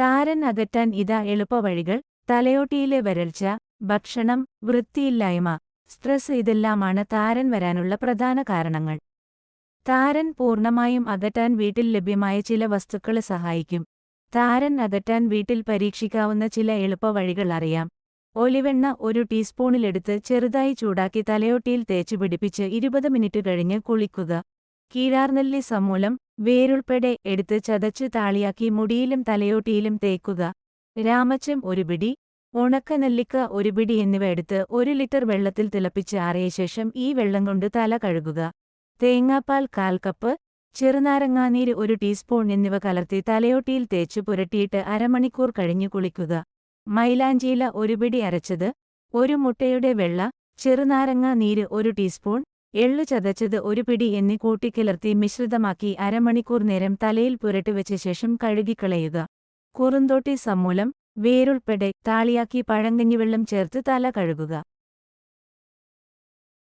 താരൻ അകറ്റാൻ ഇതാ എളുപ്പവഴികൾ തലയോട്ടിയിലെ വരൾച്ച ഭക്ഷണം വൃത്തിയില്ലായ്മ സ്ട്രെസ് ഇതെല്ലാമാണ് താരൻ വരാനുള്ള പ്രധാന കാരണങ്ങൾ. താരൻ പൂർണമായും അകറ്റാൻ വീട്ടിൽ ലഭ്യമായ ചില വസ്തുക്കൾ സഹായിക്കും. താരൻ അകറ്റാൻ വീട്ടിൽ പരീക്ഷിക്കാവുന്ന ചില എളുപ്പവഴികൾ അറിയാം. ഒലിവെണ്ണ ഒരു ടീസ്പൂണിലെടുത്ത് ചെറുതായി ചൂടാക്കി തലയോട്ടിയിൽ തേച്ചു പിടിപ്പിച്ച് ഇരുപത് മിനിറ്റ് കഴിഞ്ഞ് കുളിക്കുക. കീഴാർനെല്ലി സമൂലം വേരുൾപ്പെടെ എടുത്ത് ചതച്ച് താളിയാക്കി മുടിയിലും തലയോട്ടിയിലും തേക്കുക. രാമച്ചം ഒരു പിടി ഉണക്ക നെല്ലിക്ക ഒരു പിടി എന്നിവ എടുത്ത് ഒരു ലിറ്റർ വെള്ളത്തിൽ തിളപ്പിച്ച് ആറിയ ശേഷം ഈ വെള്ളം കൊണ്ട് തല കഴുകുക. തേങ്ങാപ്പാൽ കാൽ കപ്പ് ചെറുനാരങ്ങാനീര് ഒരു ടീസ്പൂൺ എന്നിവ കലർത്തി തലയോട്ടിയിൽ തേച്ചു പുരട്ടിയിട്ട് അരമണിക്കൂർ കഴിഞ്ഞു കുളിക്കുക. മൈലാഞ്ചിയില ഒരു പിടി അരച്ചത് ഒരു മുട്ടയുടെ വെള്ള ചെറുനാരങ്ങ നീര് ഒരു ടീസ്പൂൺ എള്ളു ചതച്ചത് ഒരു പിടി എന്നീ കൂട്ടിക്കിളർത്തി മിശ്രിതമാക്കി അരമണിക്കൂർ നേരം തലയിൽ പുരട്ടിവെച്ച ശേഷം കഴുകിക്കളയുക. കുറുന്തോട്ടി സമൂലം വേരുൾപ്പെടെ താളിയാക്കി പഴങ്കഞ്ഞിവെള്ളം ചേർത്ത് തല കഴുകുക.